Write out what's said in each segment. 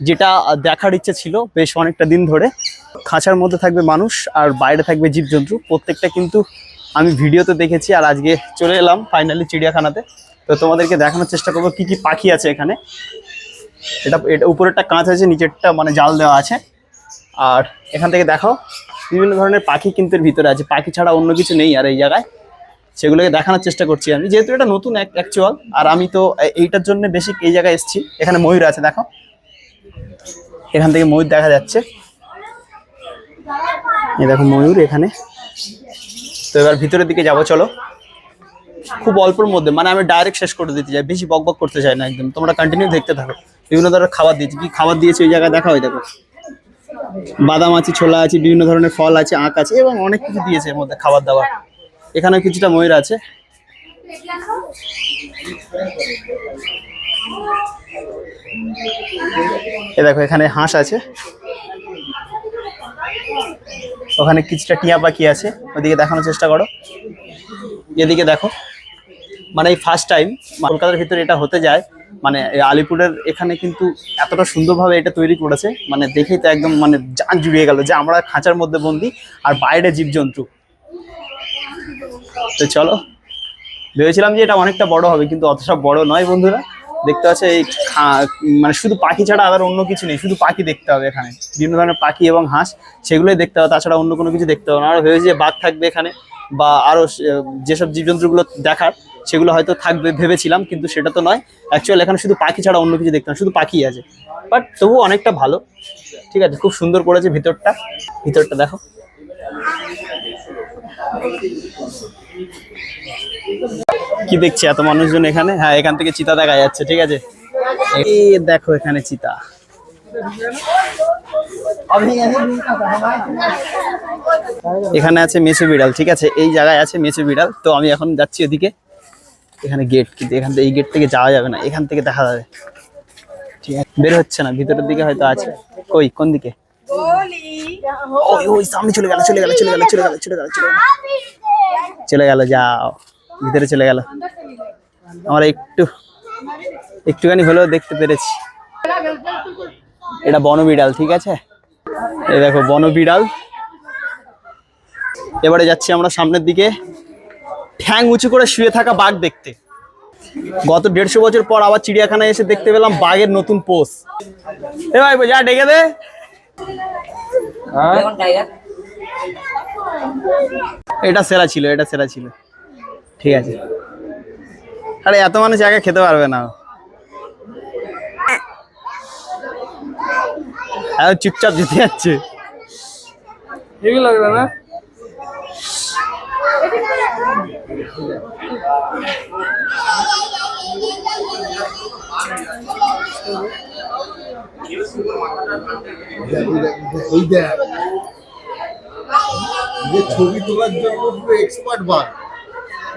যেটা দেখার ইচ্ছে ছিল বেশ অনেকটা দিন ধরে। খাঁচার মধ্যে থাকবে মানুষ আর বাইরে থাকবে জীবজন্তু। প্রত্যেকটা কিন্তু আমি ভিডিওতে দেখেছি আর আজকে চলে এলাম ফাইনালি চিড়িয়াখানাতে। তো তোমাদেরকে দেখানোর চেষ্টা করব কি কি পাখি আছে এখানে। এটা এটা উপরেরটা কাঁচ আছে, নিচেরটা মানে জাল দেওয়া আছে। আর এখান থেকে দেখো বিভিন্ন ধরনের পাখি কিন্তু ভিতরে আছে। পাখি ছাড়া অন্য কিছু নেই আর এই জায়গায়। সেগুলোকে দেখানোর চেষ্টা করছি আমি। যেহেতু এটা নতুন অ্যাকচুয়াল আর আমি তো এইটার জন্য বেশি এই জায়গায় এসেছি। এখানে ময়ূর আছে দেখো এখান থেকে ময়ূর দেখা যাচ্ছে। এই দেখো ময়ূর এখানে। তো এবার ভিতরের দিকে যাব, চলো। খুব অল্পর মধ্যে মানে আমি ডাইরেক্ট শেষ করে দিতে চাই, বেশি বক বক করতে চাই না একদম। তোমরা কন্টিনিউ দেখতে থাকো। বিভিন্ন ধরনের খাবার দিয়েছি, কি খাবার দিয়েছে ওই জায়গায় দেখা হয়, দেখো। বাদাম আছে, ছোলা আছে, বিভিন্ন ধরনের ফল আছে, আখ আছে, এবং অনেক কিছু দিয়েছে এর মধ্যে খাবার দাবার। এখানে কিছুটা ময়ূর আছে। এ দেখো, এখানে হাঁস আছে। ওখানে কিছুটা টিয়া পাখি আছে। ওদিকে দেখানোর চেষ্টা করো। এদিকে দেখো মানে এই ফার্স্ট টাইম কলকাতার ভিতরে এটা হতে যায় মানে আলিপুরের এখানে কিন্তু এতটা সুন্দরভাবে এটা তৈরি করেছে মানে দেখেই তো একদম মানে যান জুড়িয়ে গেল যে আমরা খাঁচার মধ্যে বন্দি আর বাইরে জীবজন্তু। তো চলো, ভেবেছিলাম যে এটা অনেকটা বড় হবে, কিন্তু অতটা বড় নয় বন্ধুরা। দেখতে পাচ্ছে এই মানে শুধু পাখি ছাড়া আবার অন্য কিছু নেই, শুধু পাখি দেখতে হবে এখানে। বিভিন্ন ধরনের পাখি এবং হাঁস, সেগুলোই দেখতে হবে, তাছাড়া অন্য কোনো কিছু দেখতে হবে না। আর ভেবেছি যে বাঘ থাকবে এখানে, বা আরও যেসব জীবজন্তুগুলো দেখার, সেগুলো হয়তো থাকবে ভেবেছিলাম, কিন্তু সেটা তো নয়। অ্যাকচুয়াল এখানে শুধু পাখি ছাড়া অন্য কিছু দেখতে না শুধু পাখি আছে। বাট তবু অনেকটা ভালো। ঠিক আছে, খুব সুন্দর করেছে ভিতরটা। ভিতরটা দেখো। কি দেখছি এত মানুষজন এখানে? হ্যাঁ এখান থেকে চিতা দেখা যাচ্ছে, ঠিক আছে? দেখো এখানে চিতা। এখানে আছে মেসু বিড়াল, ঠিক আছে? এই জায়গায় আছে মেসু বিড়াল। তো আমি এখন যাচ্ছি ওদিকে। এখানে গেট কিন্তু এখান থেকে এই গেট থেকে যাওয়া যাবে না। এখান থেকে দেখা যাবে। ঠিক আছে? বের হচ্ছে না, ভিতরের দিকে হয়তো আছে। কই, কোন দিকে? ওই ওই, সামনে চলে গেল চলে গেল চলে গেল চলে গেল চলে গেল চলে গেল। চলে গেল, যাও। ভিতরে চলে গেল। আমরা একটু একটুখানি হলেও দেখতে পেরেছি। এটা বনবিড়াল ঠিক আছে? এই দেখো বনবিড়াল এবারে যাচ্ছি আমরা সামনের দিকে। ঠ্যাং উঁচু করে শুয়ে থাকা বাঘ দেখতে। গত দেড়শো বছর পর আবার চিড়িয়াখানায় এসে দেখতে পেলাম বাঘের নতুন পোষ। এ ভাই যা ডেকে দে। এটা সেরা ছিল এটা সেরা ছিল। ঠিক আছে। আরে এত মানুষ একা খেতে পারবে না। আর চুপচাপ যেতে যাচ্ছে। হেভি না? ছবি তোলার জন্য পুরো এক্সপার্ট বান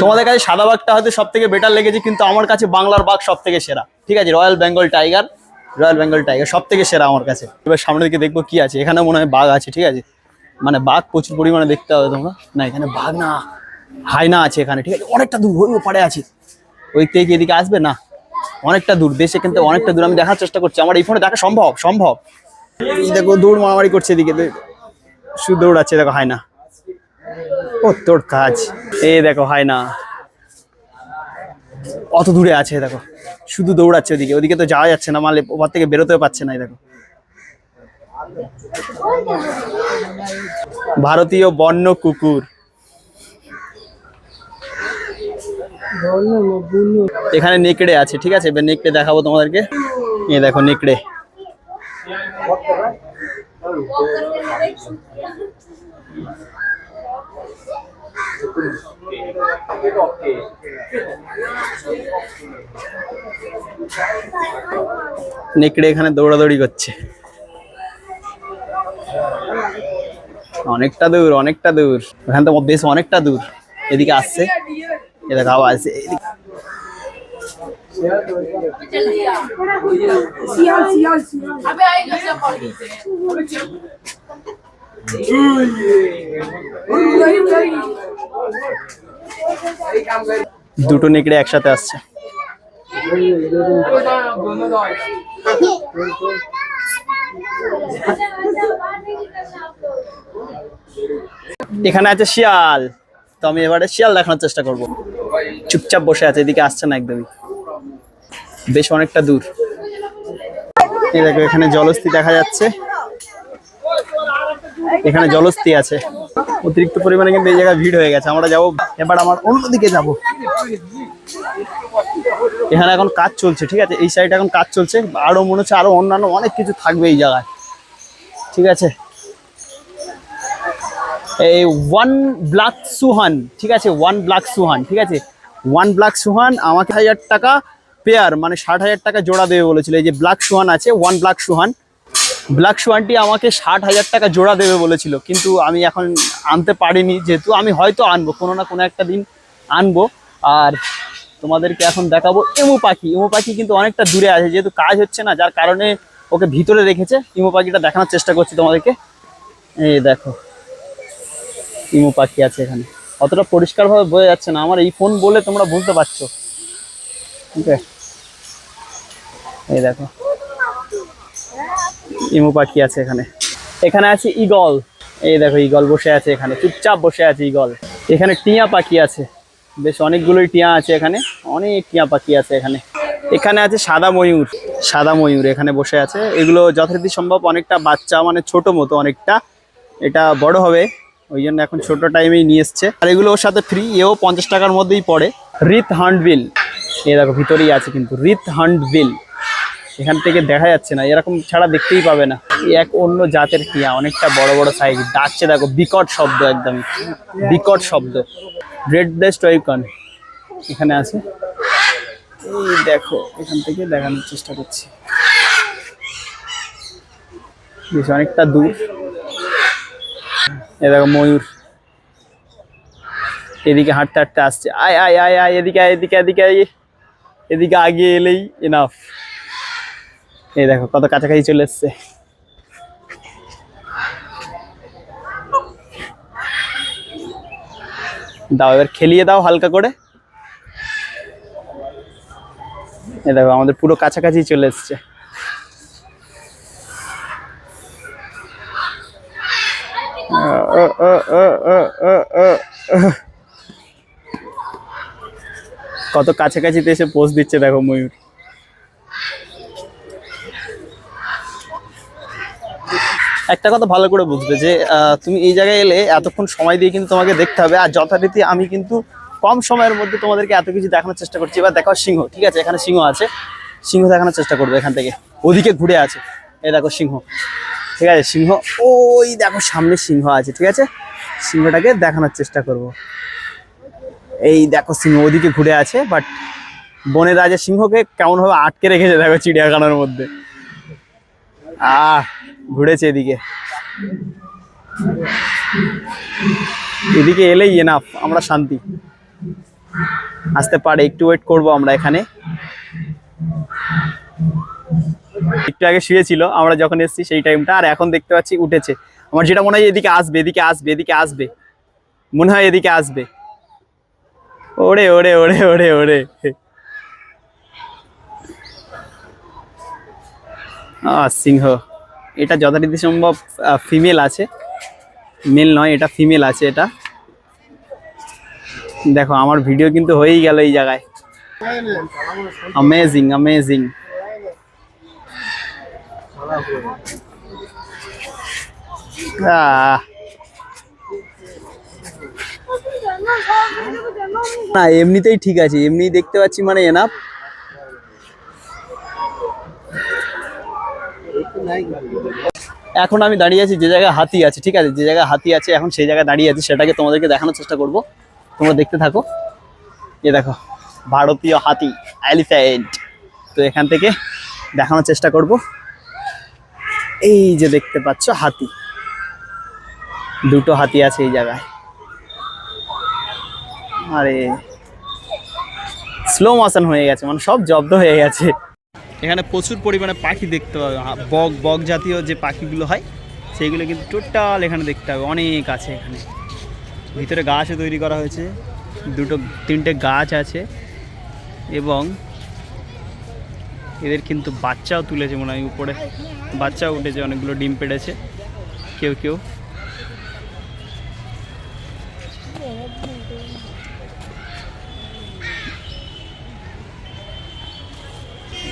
তোমাদের কাছে সাদা বাঘটা হয়তো সব থেকে বেটার লেগেছে, কিন্তু আমার কাছে বাংলার বাঘ সব থেকে সেরা। ঠিক আছে royal Bengal tiger royal Bengal tiger সব থেকে সেরা আমার কাছে। এবার সামনের দিকে দেখব কি আছে এখানে মনে হয় বাঘ আছে, ঠিক আছে? মানে বাঘ প্রচুর পরিমাণে দেখতে হবে তোমরা। না, এখানে বাঘ না হাইনা আছে এখানে, ঠিক আছে? অনেকটা দূর, ওই পাড়ে আছে। ওই থেকে এদিকে আসবে? না, অনেকটা দূর, দেশে কিন্তু অনেকটা দূর, আমি দেখার চেষ্টা করছি। আমার এই ফোনে দেখা সম্ভব সম্ভব। দেখো, দৌড় মারামারি করছে এদিকে শুধু দৌড়াচ্ছে, দেখো, হায়না। ও, তোর কাজ। এ দেখো, হয় হায়না অত দূরে আছে দেখো। শুধু দৌড়াচ্ছে ওদিকে। ওদিকে তো যাওয়া যাচ্ছে না, মালে ওপার থেকে বেরোতেও পারছে না দেখো। ভারতীয় বন্য কুকুর। এখানে নেকড়ে আছে, ঠিক আছে? এবার নেকড়ে দেখাবো তোমাদেরকে। এ দেখো, নেকড়ে। নেকড়ে এখানে দৌড়াদৌড়ি করছে। অনেকটা দূর অনেকটা দূর। ওখান থেকে বেশ অনেকটা দূর। এদিকে আসছে। এ দেখো আবার আসছে। এদিকে দুটো নেকড়ে একসাথে আসছে। এখানে আছে শিয়াল। তো আমি এবারে শিয়াল দেখানোর চেষ্টা করব। চুপচাপ বসে আছে, এদিকে আসছে না একদমই। বেশ অনেকটা দূর। এখানে জলস্থি দেখা যাচ্ছে। এখানে জলস্থি আছে। অতিরিক্ত পরিমাণে কিন্তু এই জায়গায় ভিড় হয়ে গেছে। আমরা যাব। এবার আমার অন্যদিকে যাব। এখানে এখন কাজ চলছে ঠিক আছে? এই সাইডে এখন কাজ চলছে। আরও মনে হচ্ছে আরও অন্যান্য অনেক কিছু থাকবে এই জায়গায়। ঠিক আছে? এই ওয়ান ব্লাক সুহান ঠিক আছে? ওয়ান ব্লাক সুহান ঠিক আছে? ওয়ান ব্লাক সুহান আমাকে হাজার টাকা পেয়ার মানে ষাট হাজার টাকা জোড়া দেবে বলেছিল। এই যে ব্ল্যাক সুহান আছে ওয়ান ব্ল্যাক সুহান। ব্ল্যাক সোয়ানটি আমাকে ষাট হাজার টাকা জোড়া দেবে বলেছিল, কিন্তু আমি এখন আনতে পারিনি, যেহেতু আমি হয়তো আনব, কোনো না কোনো একটা দিন আনব। আর তোমাদেরকে এখন দেখাবো এমু পাখি। এমু পাখি কিন্তু অনেকটা দূরে আছে, যেহেতু কাজ হচ্ছে না, যার কারণে ওকে ভিতরে রেখেছে। ইমু পাখিটা দেখানোর চেষ্টা করছি তোমাদেরকে। এই দেখো, ইমু পাখি আছে এখানে। অতটা পরিষ্কারভাবে বোঝা যাচ্ছে না, আমার এই ফোন বলে তোমরা বুঝতে পারছ। ঠিক আছে? এই দেখো। ইমু পাখি আছে এখানে। এখানে আছে ইগল এই দেখো ইগল বসে আছে এখানে, চুপচাপ বসে আছে ইগল এখানে টিয়া পাখি আছে। বেশ অনেকগুলোই টিয়া আছে এখানে, অনেক টিয়া পাখি আছে এখানে। এখানে আছে সাদা ময়ূর সাদা ময়ূর এখানে বসে আছে। এগুলো যথারীতি সম্ভব অনেকটা বাচ্চা মানে ছোট মতো অনেকটা। এটা বড় হবে, ওই জন্য এখন ছোট টাইমেই নিয়ে এসছে। আর এগুলো ওর সাথে ফ্রি এও পঞ্চাশ টাকার মধ্যেই পড়ে। রিত হান্ডবিল এ দেখো, ভিতরেই আছে কিন্তু রিথ হান্ডবিল এখান থেকে দেখা যাচ্ছে না, এরকম ছাড়া দেখতেই পাবে না। এক অন্য জাতের টিয়া, অনেকটা বড় বড় সাইজ ডাকছে দেখো, বিকট শব্দ একদম, বিকট শব্দ। রেড ব্লেস্ট ওয়েকন এখানে আছে। এই দেখো, এখান থেকে দেখানোর চেষ্টা করছি। বেশ, অনেকটা দূর। এ দেখো, ময়ূর। এদিকে হাঁটতে হাঁটতে আসছে। আয় আয় আয় আয়, এদিকে আয়, এদিকে এদিকে আয়। এদিকে আগে এলেই এনাফ এই দেখো, কত কাছাকাছি চলে এসছে। দাও, এবার খেলিয়ে দাও হালকা করে। এ দেখো, আমাদের পুরো কাছাকাছি চলে এসছে। কত কাছাকাছিতে এসে পোজ দিচ্ছে দেখো ময়ূর। একটা কথা ভালো করে বুঝবে যে তুমি এই জায়গায় এলে এতক্ষণ সময় দিয়ে কিন্তু তোমাকে দেখতে হবে আর যথারীতি আমি কিন্তু কম সময়ের মধ্যে তোমাদেরকে এত কিছু দেখানোর চেষ্টা করছি। এবার দেখো সিংহ, ঠিক আছে? এখানে সিংহ আছে। সিংহ দেখানোর চেষ্টা করব এখান থেকে। ওদিকে ঘুরে আছে। এই দেখো সিংহ। ঠিক আছে? সিংহ, ওই দেখো সামনে সিংহ আছে, ঠিক আছে? সিংহটাকে দেখানোর চেষ্টা করব। এই দেখো সিংহ, ওদিকে ঘুরে আছে বাট বনের রাজা সিংহকে কেমনভাবে আটকে রেখেছে দেখো চিড়িয়াখানার মধ্যে। আহ! ঘুরেছে এদিকে। এদিকে এলেই এনাফ আমরা শান্তি। আসতে পারে, একটু ওয়েট করব আমরা এখানে। একটু আগে শুয়েছিল, আমরা যখন এসেছি সেই টাইমটা আর এখন দেখতে পাচ্ছি উঠেছে। আমার যেটা মনে হয় এদিকে আসবে এদিকে আসবে এদিকে আসবে। মনে হয় এদিকে আসবে। ওরে ওরে ওরে ওরে ওরে। সিংহ। এটা যথারীতি সম্ভব ফিমেল আছে। মেল নয়, এটা ফিমেল আছে এটা। দেখো, আমার ভিডিও কিন্তু হয়েই গেল এই জায়গায়। অ্যামেজিং অ্যামেজিং না, এমনিতেই ঠিক আছে এমনি দেখতে পাচ্ছি মানে এনাফ এখন আমি দাঁড়িয়ে আছি যে জায়গায় হাতি আছে, ঠিক আছে? যে জায়গায় হাতি আছে, এখন সেই জায়গায় দাঁড়িয়ে আছি, সেটাকে তোমাদেরকে দেখানোর চেষ্টা করব। তোমরা দেখতে থাকো। এ দেখো, ভারতীয় হাতি, এলিফ্যান্ট। তো এখান থেকে দেখানোর চেষ্টা করব। এই যে দেখতে পাচ্ছ, হাতি। দুটো হাতি আছে এই জায়গায়। আরে স্লো মোশন হয়ে গেছে মানে সব জব্দ হয়ে গেছে। এখানে প্রচুর পরিমাণে পাখি দেখতে পাবে। বক বক জাতীয় যে পাখিগুলো হয়, সেইগুলো কিন্তু টোটাল এখানে দেখতে হবে। অনেক আছে এখানে। ভিতরে গাছও তৈরি করা হয়েছে। দুটো, তিনটে গাছ আছে। এবং এদের কিন্তু বাচ্চাও তুলেছে মনে হয় উপরে। বাচ্চাও উঠেছে, অনেকগুলো ডিম পেড়েছে। কেউ কেউ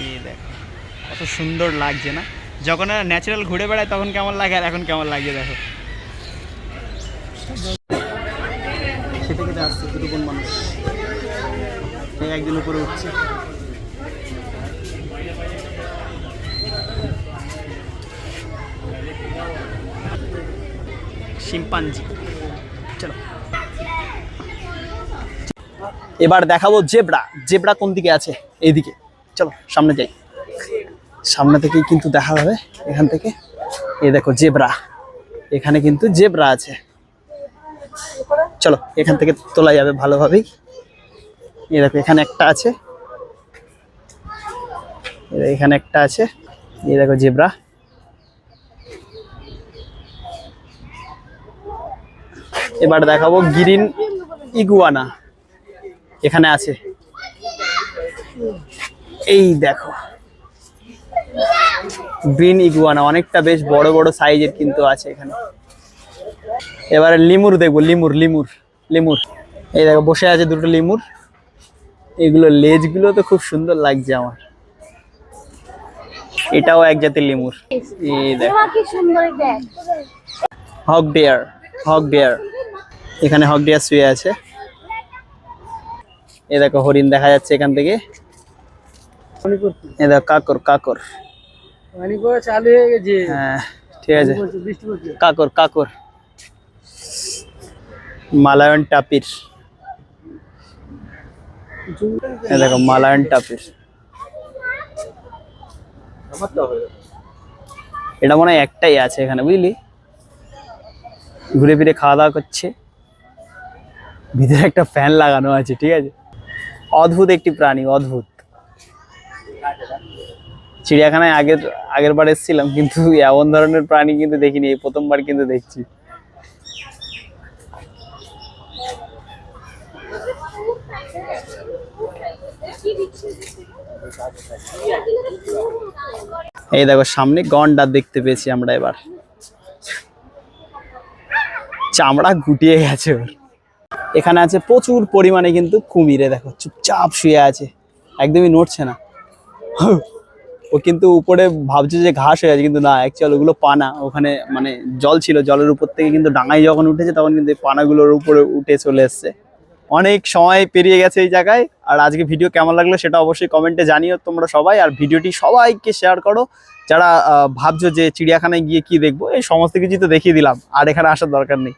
এই দেখো কত সুন্দর লাগছে না? যখন ন্যাচারাল ঘুরে বেড়ায় তখন কেমন লাগে আর এখন কেমন লাগে দেখো। খেতে খেতে আসছে দুটো কোন মানুষ। একদিন উপরে উঠছে। শিম্পাঞ্জি। চলো। এবার দেখাবো জেব্রা। জেব্রা কোন দিকে আছে? এইদিকে। চলো, সামনে যাই। সামনে থেকেই কিন্তু দেখা যাবে এখান থেকে। এ দেখো জেব্রা। এখানে কিন্তু জেব্রা আছে। চলো, এখান থেকে তোলা যাবে ভালোভাবেই। এ দেখো, এখানে একটা আছে। এখানে একটা আছে। এ দেখো জেব্রা। এবার দেখাবো গ্রিন ইগুয়ানা। এখানে আছে। এই দেখো। গ্রিন ইগুয়ানা অনেকটা বেশ বড় বড় সাইজের কিন্তু আছে এখানে। এবারে লিমুর দেখব লিমুর লিমুর লিমুর। এই দেখো বসে আছে দুটো লিমুর। এগুলো লেজগুলো তো খুব সুন্দর লাগছে আমার। এটাও এক জাতের লিমুর। এই দেখ। Hog deer hog deer. এখানে হক ডেয়ার শুয়ে আছে। এ দেখো হরিণ দেখা যাচ্ছে এখান থেকে। কাকর কাকর। চালু হয়ে গেছে। হ্যাঁ ঠিক আছে। কাকর কাকর। মালায়ন টাপির। দেখো মালায়ন টাপির। এটা মনে হয় একটাই আছে এখানে বুঝলি? ঘুরে ফিরে খাওয়া দাওয়া করছে। ভিতরে একটা ফ্যান লাগানো আছে ঠিক আছে? অদ্ভুত একটি প্রাণী অদ্ভুত। চিড়িয়াখানায় আগের আগের বার এসেছিলাম, কিন্তু এমন ধরনের প্রাণী কিন্তু দেখিনি, এই প্রথমবার কিন্তু দেখছি। এই দেখো, সামনে গন্ডার দেখতে পেয়েছি আমরা এবার। চামড়া গুটিয়ে গেছে ওর। এখানে আছে প্রচুর পরিমাণে কিন্তু কুমিরে দেখো, চুপচাপ শুয়ে আছে। একদমই নড়ছে না। ও কিন্তু উপরে ভাবছে যে ঘাস হয়ে আছে কিন্তু না অ্যাকচুয়াল ওগুলো পানা। ওখানে মানে জল ছিল, জলের উপর থেকে কিন্তু ডাঙায় যখন উঠেছে, তখন কিন্তু পানাগুলোর উপরে উঠে চলে এসছে। অনেক সময় পেরিয়ে গেছে এই জায়গায়, আর আজকে ভিডিও কেমন লাগল সেটা অবশ্যই কমেন্টে জানিও তোমরা সবাই, আর ভিডিওটি সবাইকে শেয়ার করো। যারা ভাবছ যে চিড়িয়াখানায় গিয়ে কি দেখব, এই সমস্ত কিছু তো দেখিয়ে দিলাম, আর এখানে আসার দরকার নেই।